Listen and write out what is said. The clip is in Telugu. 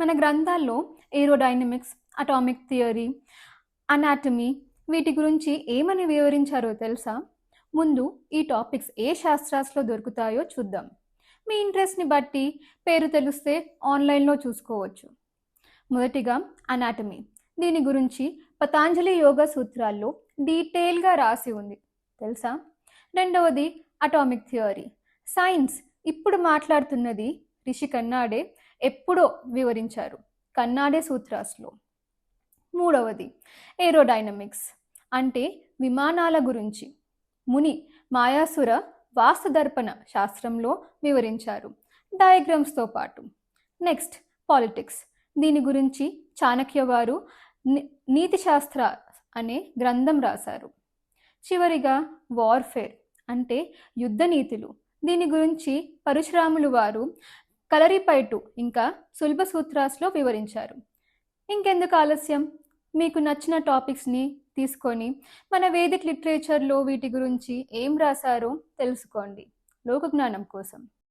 మన గ్రంథాల్లో ఏరోడైనమిక్స్ అటామిక్ థియరీ అనాటమీ వీటి గురించి ఏమని వివరించారో తెలుసా? ముందు ఈ టాపిక్స్ ఏ శాస్త్రాస్లో దొరుకుతాయో చూద్దాం. మీ ఇంట్రెస్ట్ని బట్టి పేరు తెలిస్తే ఆన్లైన్లో చూసుకోవచ్చు. మొదటిగా అనాటమీ. దీని గురించి పతాంజలి యోగ సూత్రాల్లో డీటెయిల్గా రాసి ఉంది. తెలుసా? రెండవది అటామిక్ థియరీ. సైన్స్ ఇప్పుడు మాట్లాడుతున్నది రిషి కన్నాడే ఎప్పుడో వివరించారు కన్నాడే సూత్రాస్లో. మూడవది ఏరోడైనమిక్స్. అంటే విమానాల గురించి. ముని మాయాసుర వాస్తుదర్పణ శాస్త్రంలో వివరించారు డయాగ్రామ్స్తో పాటు. Next politics. దీని గురించి చాణక్య వారు నీతిశాస్త్ర నీతి శాస్త్ర అనే గ్రంథం రాశారు. చివరిగా వార్ఫేర్ అంటే యుద్ధ నీతులు దీని గురించి పరశురాములు వారు కలరిపైటు ఇంకా సులభ సూత్రాస్లో వివరించారు. ఇంకెందుకు ఆలస్యం? మీకు నచ్చిన టాపిక్స్ని తీసుకొని మన వేదిక్ లిటరేచర్లో వీటి గురించి ఏం రాశారో తెలుసుకోండి. లోకజ్ఞానం కోసం.